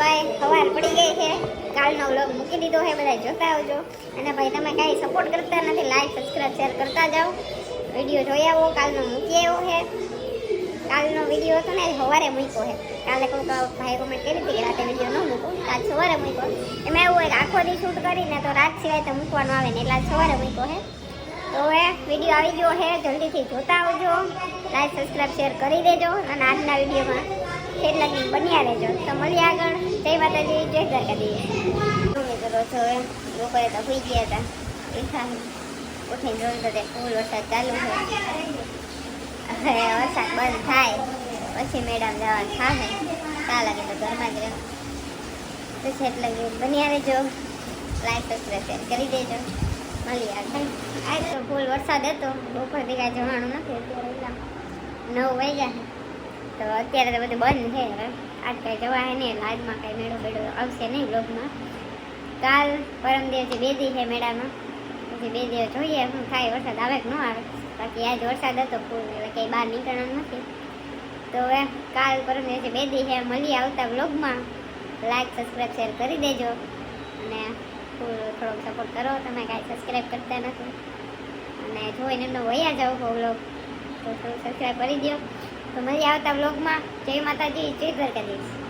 ભાઈ, સવાર પડી ગઈ છે. કાલનો વ્લોગ મૂકી દીધો છે બધા જોતા આવજો. અને ભાઈ, તમે કાંઈ સપોર્ટ કરતા નથી લાઈક સબસ્ક્રાઇબ શેર કરતા જાઓ. વીડિયો જોઈ આવો, કાલનો મૂકી આવ્યો છે. કાલનો વીડિયો હતો ને સવારે મૂક્યો છે. કાલે કોઈ ભાઈ કોમેન્ટ કરી હતી કે રાતે વીડિયો ન મૂકો. કાલ સવારે મૂક્યો. એમાં એવું હોય કે આખો દી શૂટ કરીને તો રાત સિવાય તો મૂકવાનું આવે ને એટલે સવારે મૂક્યો છે. તો હવે વીડિયો આવી ગયો છે, જલ્દીથી જોતા આવજો. લાઈક સબસ્ક્રાઇબ શેર કરી દેજો. અને આજના વિડીયોમાં છેલ્લા લગી બન્યા રહેજો. તો મળીએ આગળ. જય માતાજી, જય દ્વારકાધીશ. તમે કરો છો હવે બપોરે તો સુઈ ગયા હતા એઠા ઉઠીને જોયું તો તે ફૂલ વરસાદ ચાલુ છે. હવે વરસાદ બંધ થાય. પછી મેડમ જવા થાય ચા લાગે તો ઘરમાં જ રહે પછી એટલે બન્યા રહેજો. લાઈક સબસ્ક્રાઇબ શેર કરી દેજો. મળીએ આગળ. આજ તો ફૂલ વરસાદ હતો. બપોરથી કાંઈ જવાનું નથી અત્યારે. એટલા નવ વાગ્યા. છે તો અત્યારે તો બધું બંધ છે હવે. આજ કાંઈ જવાય નહીં, એટલે આજમાં કાંઈ મેળો બેડો આવશે નહીં બ્લોગમાં કાલ પરમ દિવસથી બે છે મેળામાં. પછી બે દિવસ જોઈએ શું થાય, વરસાદ આવે કે ન આવે. બાકી આજ વરસાદ હતો ફૂલ, એટલે કંઈ બહાર નીકળવાનું નથી. તો હવે કાલ પરમ દિવસે બે દી છે મળી આવતા બ્લોગમાં લાઈક સબસ્ક્રાઈબ શેર કરી દેજો. અને ફૂલ થોડોક સપોર્ટ કરો. તમે કાંઈ સબસ્ક્રાઈબ કરતા નથી. અને જોઈને એમનો વયા બહુ બ્લોગ તો થોડું સબસ્ક્રાઈબ કરી દો તો મળી આવતા બ્લોગમાં જય માતાજી જય દ્વારકાધીશ.